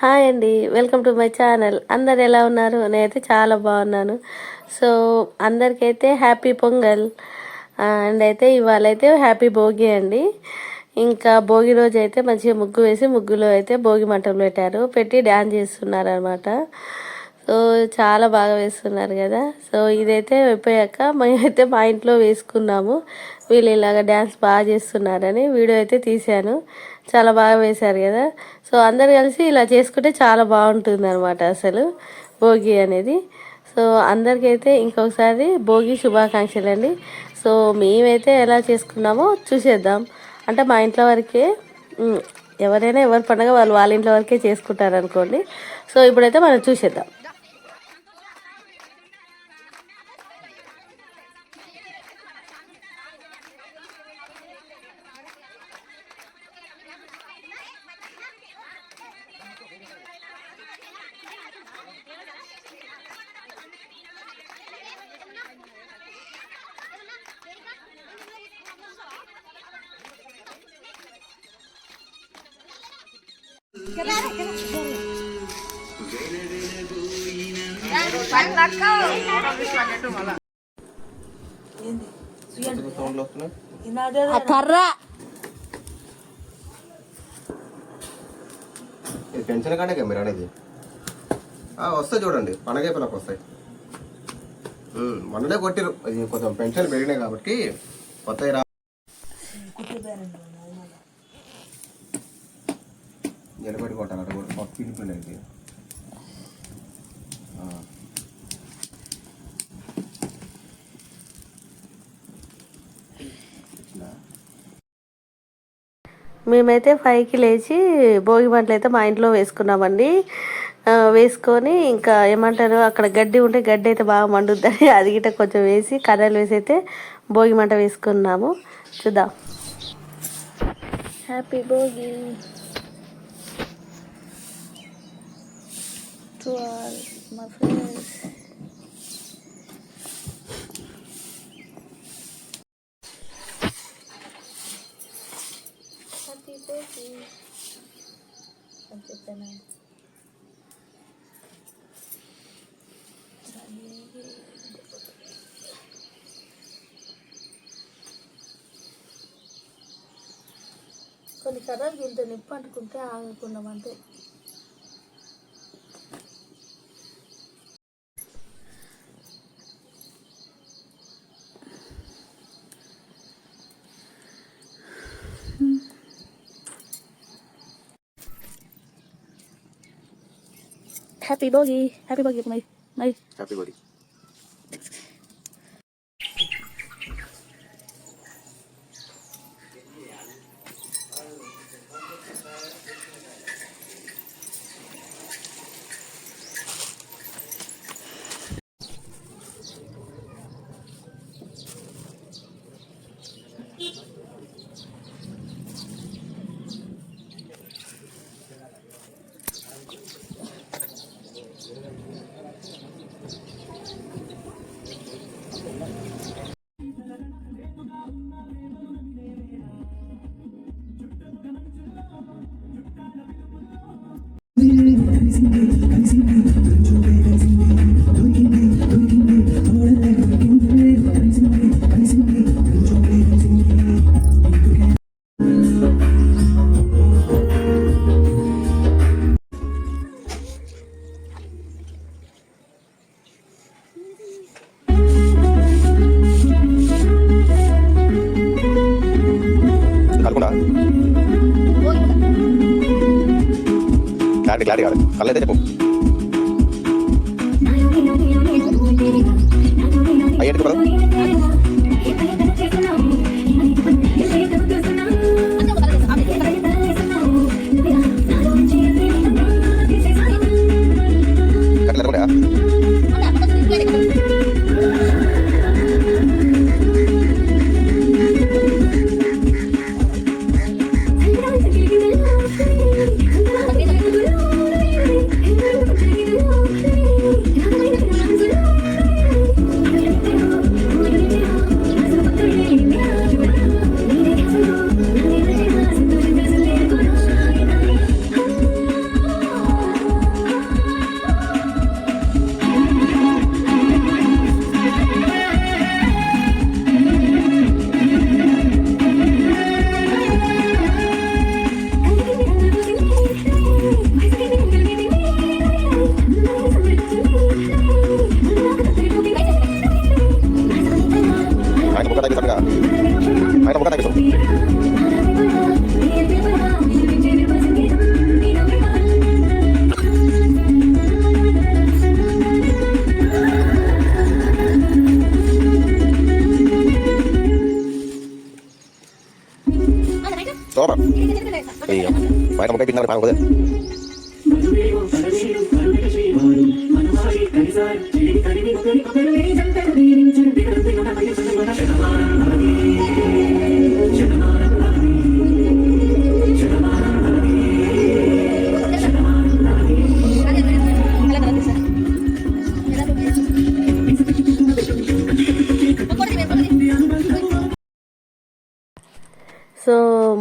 Hi అండి welcome to my channel. అందరు ఎలా ఉన్నారు? నేనైతే చాలా బాగున్నాను. సో అందరికైతే హ్యాపీ పొంగల్. అండ్ అయితే ఇవాళ అయితే హ్యాపీ భోగి అండి. ఇంకా భోగి రోజు అయితే మంచిగా ముగ్గు వేసి ముగ్గులో అయితే భోగి మంటలు పెట్టారు. పెట్టి డ్యాన్స్ చేస్తున్నారు అనమాట సో చాలా బాగా వేస్తున్నారు కదా. సో ఇదైతే అయిపోయాక మేమైతే మా ఇంట్లో వేసుకున్నాము. వీళ్ళు ఇలాగ డ్యాన్స్ బాగా చేస్తున్నారని వీడియో అయితే తీశాను. చాలా బాగా వేశారు కదా. సో అందరు కలిసి ఇలా చేసుకుంటే చాలా బాగుంటుంది అనమాట అసలు భోగి అనేది. సో అందరికైతే ఇంకొకసారి భోగి శుభాకాంక్షలు అండి సో మేమైతే ఎలా చేసుకున్నామో చూసేద్దాం. అంటే మా ఇంట్లో వరకే ఎవరైనా ఎవరి పండుగ వాళ్ళు వాళ్ళ ఇంట్లో వరకే చేసుకుంటారు అనుకోండి సో ఇప్పుడైతే మనం చూసేద్దాం. కర్ర ఇది పెన్షన్ కాడే మీరు అనేది వస్తాయి చూడండి పండగ పిల్లలకు వస్తాయి ఉమ్, మొన్ననే కొట్టిరు ఇది కొంచెం పెన్షన్ పెరిగినాయి కాబట్టి కొత్తవి నిలబడి కొట్టాలి అటు కూడా ఇది ఆ. ఇట్లా. మేమైతే ఫైవ్కి లేచి భోగి మంటలు అయితే మా ఇంట్లో వేసుకున్నామండి. వేసుకొని ఇంకా ఏమంటారు అక్కడ గడ్డి ఉంటే గడ్డి అయితే బాగా మండుద్దని అది గిట్ట కొంచెం వేసి కర్రలు వేసి అయితే భోగి మంట వేసుకున్నాము. చూద్దాం. Happy Bhogi to all my friends happy Bhogi అని చెప్పాను కొన్ని కర్రలు దీంతో నిప్పు అంటుకుంటే ఆగకుండా అంతే happy Bhogi happy Bhogi my my happy బడి కలుకుండా క్లారిటీ క్లారిటీ కాదు కళ్ళు అయితే చెప్పు అయ్యేది తిన్నారు బాగా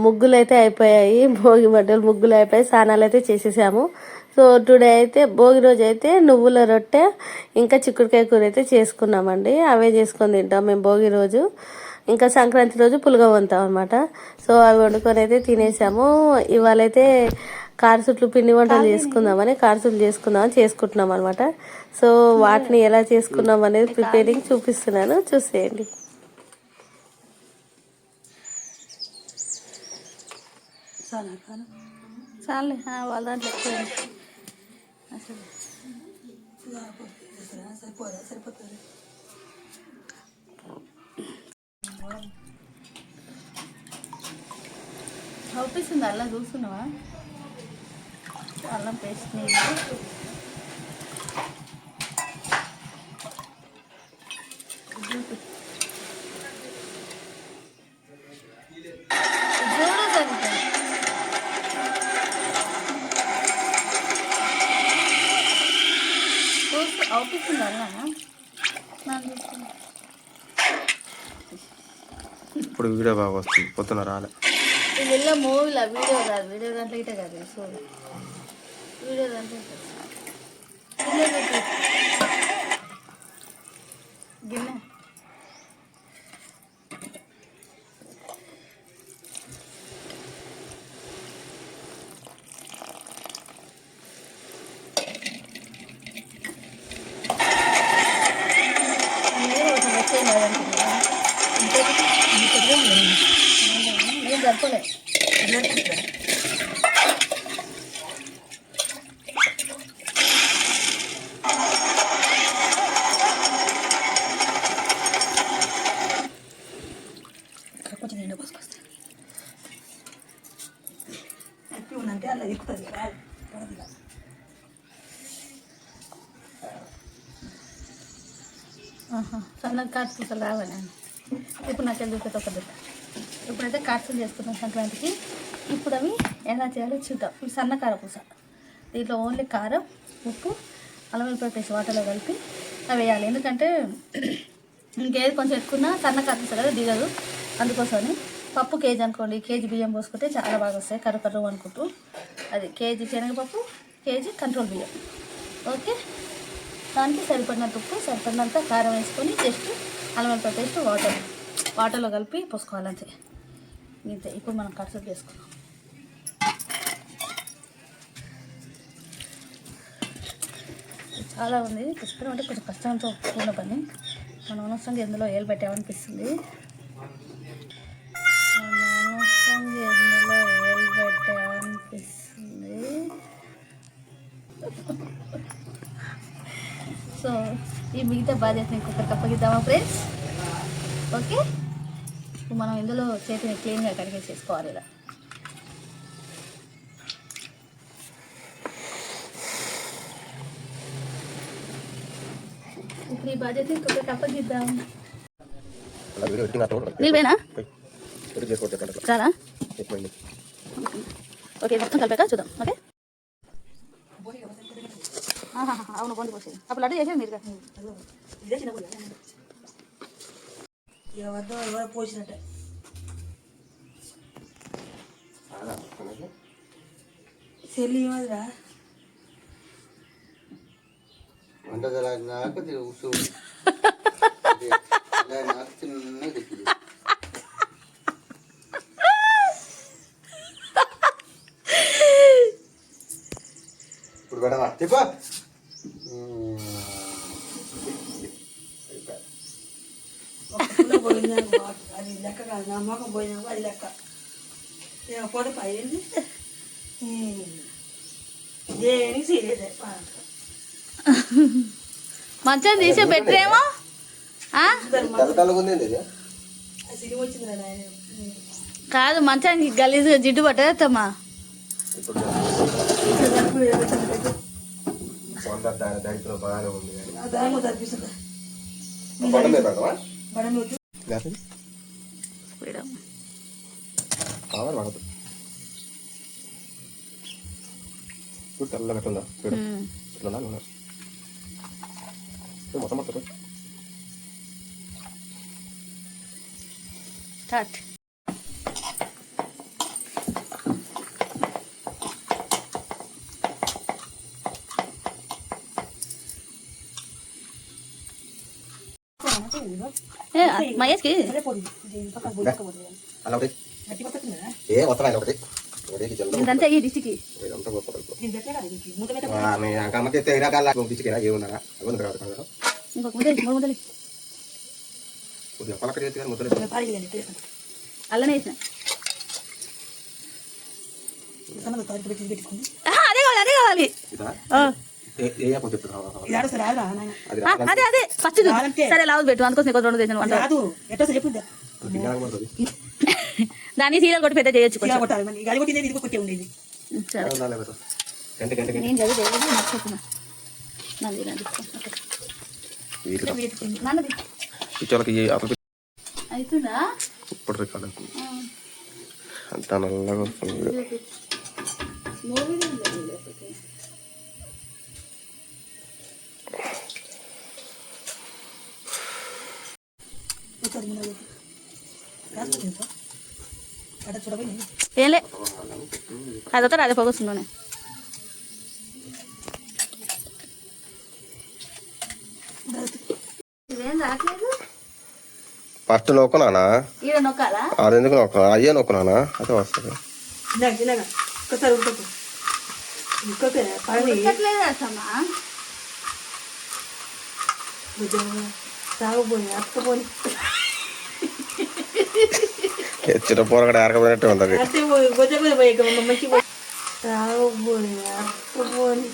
ముగ్గులు అయితే అయిపోయాయి భోగి మంటలు ముగ్గులు అయిపోయాయి స్నానాలు అయితే చేసేసాము. సో టుడే అయితే భోగి రోజు అయితే నువ్వుల రొట్టె ఇంకా చిక్కుడుకాయ కూర అయితే చేసుకున్నామండి. అవే చేసుకొని తింటాం మేము భోగి రోజు. ఇంకా సంక్రాంతి రోజు పులుగ వంతాం అనమాట సో అవి వండుకొని అయితే తినేసాము. ఇవాళ అయితే కారసుట్లు పిండి వంటలు చేసుకుందామని కారసుట్లు చేసుకుందామని చేసుకుంటున్నాం అనమాట సో వాటిని ఎలా చేసుకున్నాం అనేది ప్రిపేరింగ్ చూపిస్తున్నాను. చూసేయండి. చాలా కాలం చాలే వాళ్ళ దాంట్లో అసలు. సరిపోదా సరిపోతుంది. అవుపిస్తుంది అల్లం చూస్తున్నావా? అల్లం పేస్ట్ నీళ్ళు చూడు సరిగ్గా చూస్తూ అవుపిస్తుంది అల్లా నాకు చూస్తున్నా ఇప్పుడు వీడియో బాగా వస్తుంది పొద్దున రాలే ఇది మూవీలో వీడియో కాదు వీడియో దాంట్లో ఇటే కాదు సో వీడియో దాంట్లో ఇటే. గిన్నె పెట్టు. గిన్నె నీరు కొంచెం వచ్చేయండి అదంతా. ఏం సరిపోలే కొంచెం నిండా పోసుకొస్తా అంటే అలా ఎక్కుతుంది కాటుపూసలు రావాలండి ఇప్పుడు నాకు చూపితే ఒక బిడ్డ? ఇప్పుడైతే కాట్సులు చేసుకున్నాం సంక్రాంతికి? ఇప్పుడు అవి ఎలా చేయాలో చూద్దాం. ఇవి సన్న కారపూస దీంట్లో ఓన్లీ కారం ఉప్పు అల్లం వెల్లిపాయ పేస్ట్ వాటర్లో కలిపి అవి వేయాలి. ఎందుకంటే ఇంకేది కొంచెం ఎక్కువ సన్న కారపూస కదా దిగదు. అందుకోసమని పప్పు కేజీ అనుకోండి కేజీ బియ్యం పోసుకుంటే చాలా బాగా వస్తాయి. కర్ర కర్రు అనుకుంటూ. అది కేజీ శనగపప్పు కేజీ కంట్రోల్ బియ్యం. ఓకే? దానికి సరిపడినంత ఉప్పు సరిపడినంత కారం వేసుకొని జస్ట్ అల్లం వెల్లిపాయ పేస్ట్ వాటర్ వాటర్లో కలిపి పోసుకోవాలి అంతే ఇంతే ఇప్పుడు మనం కట్సప్ చేసుకున్నాం చాలా ఉంది పుష్కరం అంటే కొంచెం కష్టంతో కూడిన పని. మనం అనవసరంగా ఎందులో ఏలు పెట్టామనిపిస్తుంది. అనవసరంగా ఎందులో ఏలు పెట్టామనిపిస్తుంది. సో ఈ మిగతా బాధ్యతని ఇంకొకరికి అప్పగిద్దామా ఫ్రెండ్స్ ఓకే ఇప్పుడు మనం ఇందులో చేతిని క్లీన్గా కడిగేసేసుకోవాలి ఇలా. ఇప్పుడు ఈ బాధ్యత ఇంకొకరికి అప్పగిద్దాం. చాలా? ఓకే మొత్తం కలిపాక చూద్దాం ఓకే అవును బొంది పోసేది అప్పుడు లడ్డు చేసేది మీరు. ఎవరిదో ఎవరో పోసినట్టే. చెల్లి ఏమదిరా? వంట జరగాక ఉసు ఇప్పుడు చెప్పు. పోయిందా అది లెక్క కాదు నా మొఖం పోయినా అది లెక్క లేకపోతే పైంది దేనికి సీరియస్ మంచం తీసే బెటరేమో తలతలగా కాదు మంచానికి గలీజుగా జిడ్డు పట్టేస్తామా ఇప్పుడు వంద దాని దాంట్లో బాగానే ఉంది కానీ దాని తగ్గిస్తుంది బండ మీద పెడతావా బడ మీద గ్యాస్ ఇది? కావాలి పడదు చూడు తెల్ల పెట్టుందా చూడు ఇట్లా నూనె చూడు, మొత్తం మొత్తం చూడు. స్టార్ట్ మహేష్కి ఏ వస్తావా ఒకటి. ఇదంతా ఈ డిస్టిక్ అమ్మకి రకాల ఉంది కదా కదా ఇంకొక ముద్దలి మూడు ముద్దలి అల్లనే వేసిన అదే కావాలి అదే కావాలి అదే అదే ఫస్ట్ సరే లావు పెట్టు అందుకోసం నీకు రెండు చేసిన వంట దాన్ని సీరియల్ కొట్టి పెద్ద చేయొచ్చు కొంచెం. కొట్టాలి మరి ఏంలే? అదొకటి అదే రావట్లేదు ఫస్ట్ నొక్కునానా ఈడ నొక్కాలా? అది ఎందుకు నొక్కునా అయ్యే నొక్కునానా అదే వస్తుంది. చిన్న పోరగడ ఆరకపోయినట్టు ఉంటుంది అత్తే పోయి గొజ్జ కూడా పోయి మంచి పోయి తాగబోయి అత్తపోని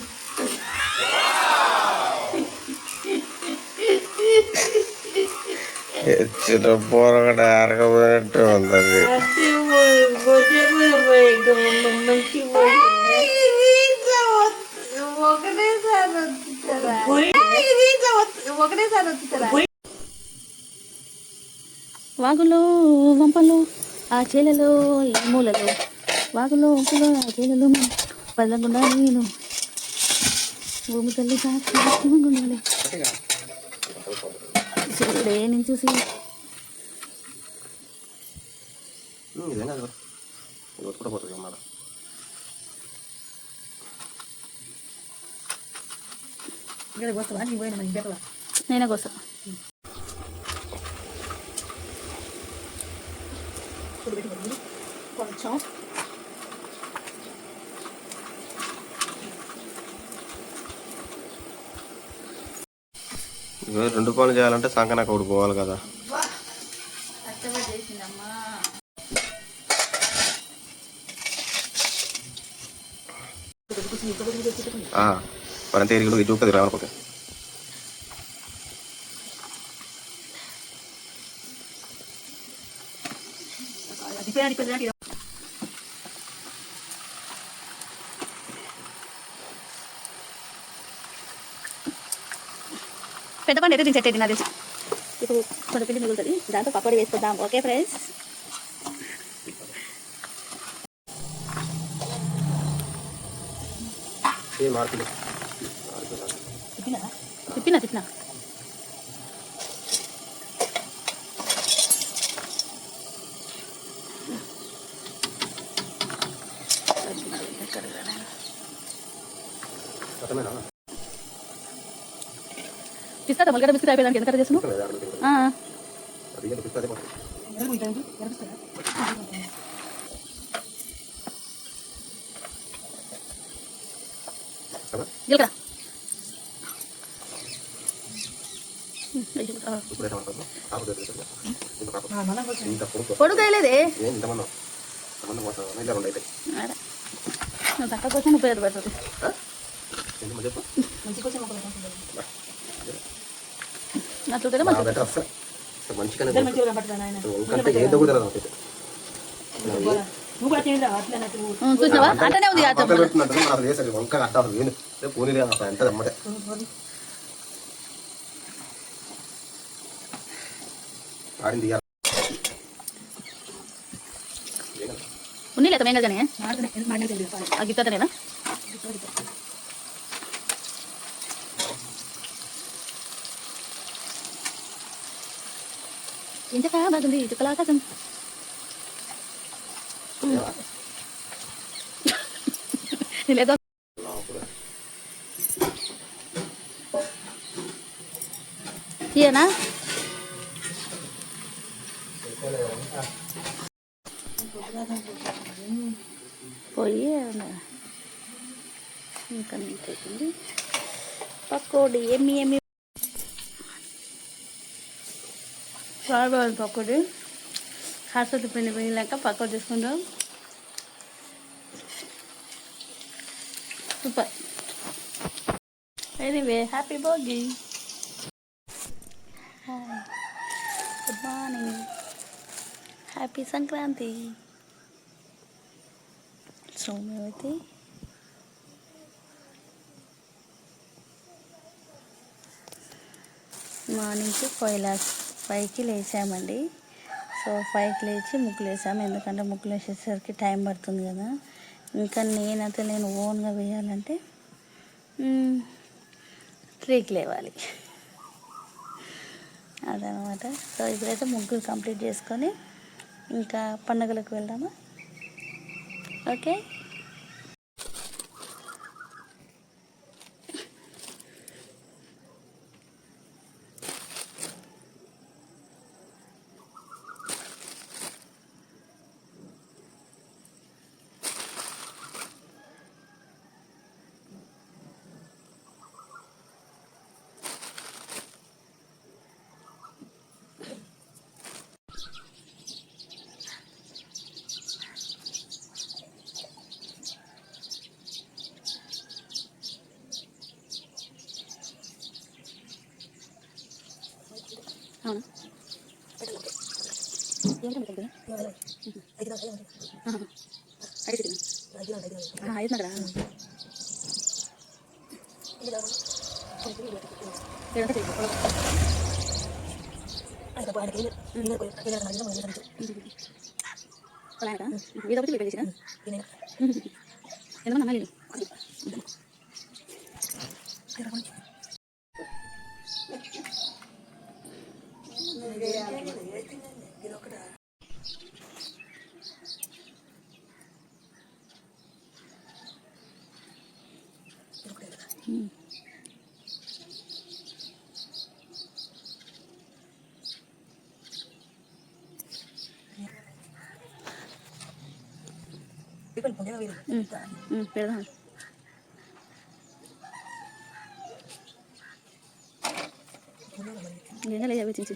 చిన్న పోరగడ ఆరకపోయినట్టు ఉంటుంది అత్తే పోయి గొజ్జ కూడా పోయి మంచి పోయి ఒకటేసారి వచ్చుతారా పోయి ఒకటేసారి వచ్చుతారా వాగులో వంపలు ఆ చేలలో ఈ మూలలో వాగులో వంపలు ఆ చేలలో పదలకుండా నేను. భూమి తల్లి సాక్షి ఉండాలి చూడే నేను చూసి? ఇదేనా అది కూడా పోతుంది అన్నమాట ఇక్కడ వస్తావా నీ పోయిన మనకి బెటవా నేనే కోసం కొంచెం. ఇవే రెండు పనులు చేయాలంటే సంకనాక ఒకటి పోవాలి కదా. మరంతే ఇరుగులు ఇది చూపుతుంది రావకపోతే. అదిపోయి అడిపోయి పెద్ద పండు అయితే దించెట్టేది నా తెలిసి. ఇప్పుడు కొంచెం పిండి మిగులుతుంది. దాంతో పకోడీ వేసుకుందాం. Okay friends? తిప్పినా తిప్పినా? బిస్కెట్ మొలగడ బిస్కెట్ అయిపోయానికి ఎంత. కదా? జీలకర్ర తక్కువ కోసం ఐదు పడుతుంది ఎందుకు మరి చెప్పు అట్లా ఉంటేనే నా మంచిది దగ్గర అస్సలు అసలు మంచిగానే ఉంటుంది. ఇంకంటే ఏదో కూడా రాదు నాకైతే. నువ్వు కూడా తింటావా అట్లా నాకు ఉం, చూసినావా? అంటనే ఉంది ఆ పక్కన పెడుతున్నట్టు మరి అసలు వేసారు వంక కట్టాలి నేను రేపు పోనీ అసలు ఎంత అమ్మటే ఆడింది ఇయ్యాల. ఉన్ని లేదా మేం కానీ ఆ గిత్తనేనా ఇంత బాగుంది చుక్కలా ఆకాశం లేదో తీయనా పోయి ఇంకా నీకుంది పకోడీ ఎమ్మి చాలా బాగుంది పకోడీ కాసలు పిండి పోయినాక పకోడీ తీసుకుందాం super. Anyway happy birthday good morning happy Sankranti so మేమైతే మార్నింగ్కి ఫైవ్ ల్యాక్స్ ఫైవ్కి లేచామండి. సో ఫైవ్కి లేచి ముగ్గులు వేసాము. ఎందుకంటే ముగ్గులు వేసేసరికి టైం పడుతుంది కదా. ఇంకా నేనైతే నేను ఓన్గా వేయాలంటే త్రీకి లేవాలి. అదనమాట. సో ఇప్పుడైతే ముగ్గులు కంప్లీట్ చేసుకొని ఇంకా పండుగలకు వెళ్దామా? ఓకే? ഇതൊക്കെ പിന്നെ എന്നാ നന്നാലേ పెడదాం ఏం లేదు అవి చిచి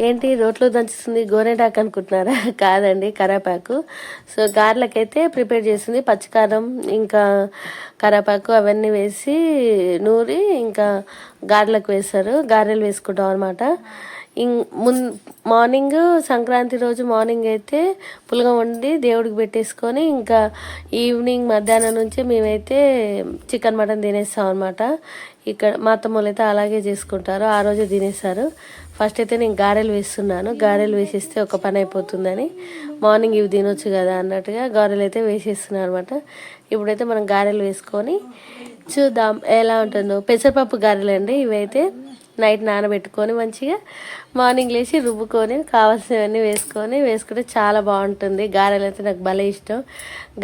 ఏంటి రోట్లో దంచుతుంది గోరెంటాకు అనుకుంటున్నారా? కాదండి కరాపాకు. సో గారెలకైతే ప్రిపేర్ చేసింది పచ్చికారం ఇంకా కరాపాకు అవన్నీ వేసి నూరి ఇంకా గార్లకు వేస్తారు గారెలు వేసుకుంటాం అనమాట ఇం మున్ మార్నింగ్ సంక్రాంతి రోజు మార్నింగ్ అయితే పులగం వండి దేవుడికి పెట్టేసుకొని ఇంకా ఈవినింగ్ మధ్యాహ్నం నుంచి మేమైతే చికెన్ మటన్ తినేస్తాం అనమాట ఇక్కడ మా అత్తమ్మలు అయితే అలాగే చేసుకుంటారు. ఆ రోజే తినేస్తారు ఫస్ట్ అయితే నేను గారెలు వేస్తున్నాను. గారెలు వేసేస్తే ఒక పని అయిపోతుందని. మార్నింగ్ ఇవి తినొచ్చు కదా అన్నట్టుగా గారెలు అయితే వేసేస్తున్నాను అనమాట ఇప్పుడైతే మనం గారెలు వేసుకొని చూద్దాం ఎలా ఉంటుందో. పెసరపప్పు గారెలు అండి ఇవైతే నైట్ నానబెట్టుకొని మంచిగా మార్నింగ్ లేచి రుబ్బుకొని కావాల్సినవన్నీ వేసుకొని వేసుకుంటే చాలా బాగుంటుంది. గారెలు అయితే నాకు భలే ఇష్టం.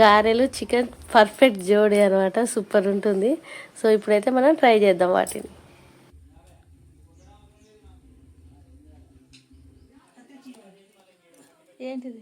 గారెలు చికెన్ పర్ఫెక్ట్ జోడి అనమాట సూపర్ ఉంటుంది. సో ఇప్పుడైతే మనం ట్రై చేద్దాం వాటిని. ఏంటిది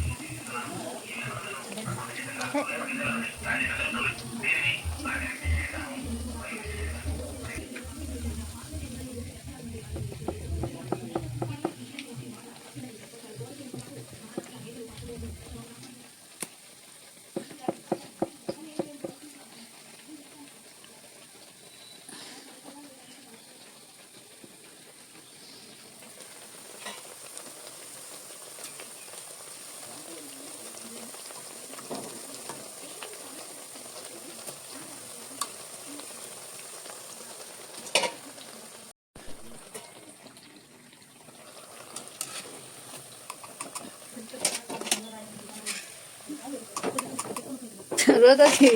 రోజు వచ్చి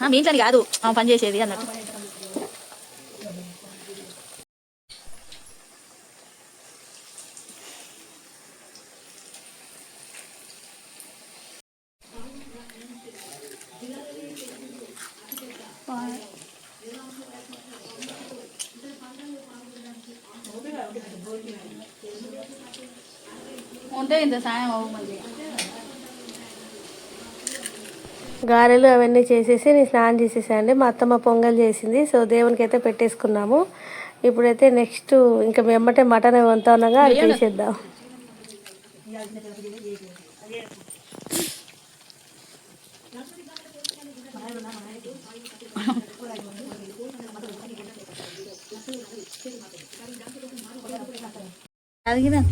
ఆ, మీ ఇంట్లో కాదు ఆమె పని చేసేది అన్నట్టు ఉంటే ఇంత సాయం అవ్వ గారెలు అవన్నీ చేసేసి నేను స్నానం చేసేసానండి. మా అత్తమ్మ పొంగల్ చేసింది. సో దేవునికి అయితే పెట్టేసుకున్నాము. ఇప్పుడైతే నెక్స్ట్ ఇంకా మీ అమ్మటే మటన్ వంతా ఉన్నాగా అది తీసేద్దాం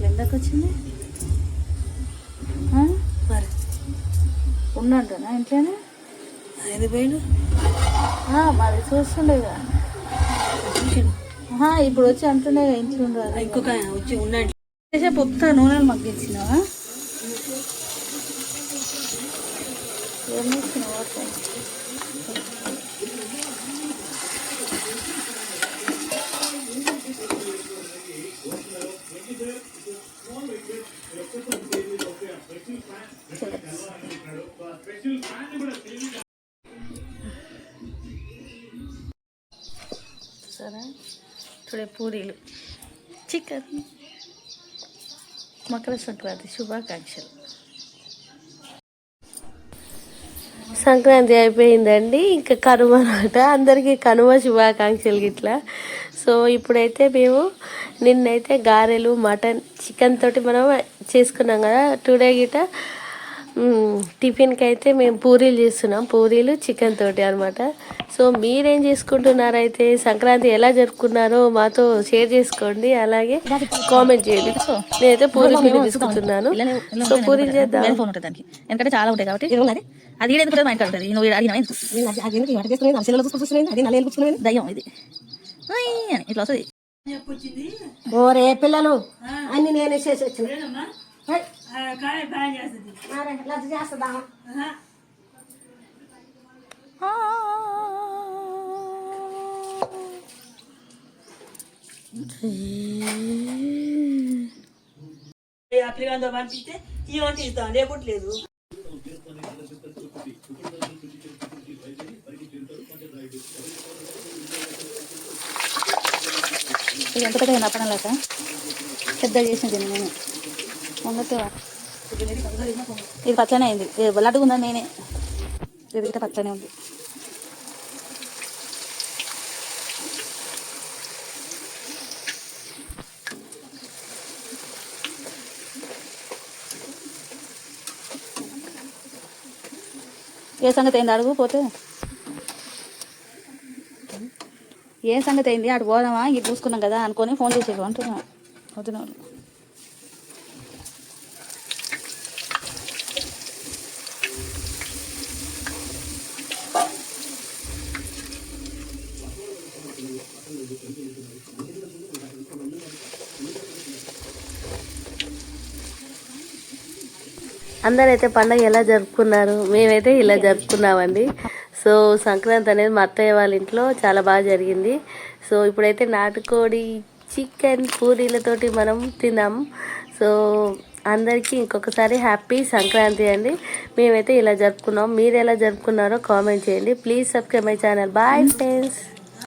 ఎందుకు వచ్చింది? ఉన్నట్టునా ఇంట్లోనే? అది పోయినా మరి చూస్తుండేగా ఇప్పుడు వచ్చి అంటుండే ఇంట్లో ఉండదు ఇంకొక వచ్చి ఉండండి చేసే పొత్త నూనెలు మగ్గించినావా కదా టుడే పూరీలు. చికెన్. మకర సంక్రాంతి శుభాకాంక్షలు. సంక్రాంతి అయిపోయిందండి. ఇంకా కనుమ అనమాట. అందరికీ కనుమ శుభాకాంక్షలు గిట్లా. సో ఇప్పుడైతే మేము నిన్నైతే గారెలు మటన్ చికెన్ తోటి మనం చేసుకున్నాం కదా. టుడే గిట టిఫిన్కి అయితే మేము పూరీలు చేస్తున్నాం. పూరీలు చికెన్ తోటి అనమాట సో మీరేం చేసుకుంటున్నారైతే సంక్రాంతి ఎలా జరుపుకున్నారో మాతో షేర్ చేసుకోండి. అలాగే కామెంట్ చేయండి. నేనైతే పూరీ పిండి తీసుకుంటున్నాను. సో పూరీలు చేద్దాం. వేరే ఫోన్ ఉంటుంది దానికి. ఎందుకంటే చాలా ఉంటాయి కాబట్టి. అది ఈడ ఎందుకు? మా ఇంట్లో ఉంటుంది నువ్వు అడిగిన దయ్యం ఇది. ఉయ్ అని ఇట్లా వస్తుంది. ఓరే పిల్లలు. అన్ని నేనే చేసి వచ్చిన. లజ్జ చేస్తుందా? ఆ. ఆ పిల్లగాంతో పంపిస్తే ఇవ్వంటే ఇస్తాం లేకుంటే లేదు. ఇది ఎంత పెద్దగా నప్పడం లేక పెద్ద చేసింది నేను. వంగతో ఇది పచ్చనే అయింది. ఇది లడ్డుగా ఉందని నేనే? ఇది గిట్ట పచ్చనే ఉంది. ఏ సంగతి అయింది? అడుగు పోతే. ఏ సంగతి అయింది? అటు పోదామా? ఇది చూసుకున్నాం కదా అనుకొని ఫోన్ చేసేది అంటున్నా. వదిన అందరైతే పండగ ఎలా జరుపుకున్నారు? మేమైతే ఇలా జరుపుకున్నామండి. సో సంక్రాంతి అనేది మా అత్తయ్య వాళ్ళ ఇంట్లో చాలా బాగా జరిగింది. సో ఇప్పుడైతే నాటుకోడి చికెన్ పూరీలతోటి మనం తిన్నాం. సో అందరికీ ఇంకొకసారి హ్యాపీ సంక్రాంతి అండి. మేమైతే ఇలా జరుపుకున్నాం. మీరు ఎలా జరుపుకున్నారో కామెంట్ చేయండి. Please subscribe my channel. Bye friends.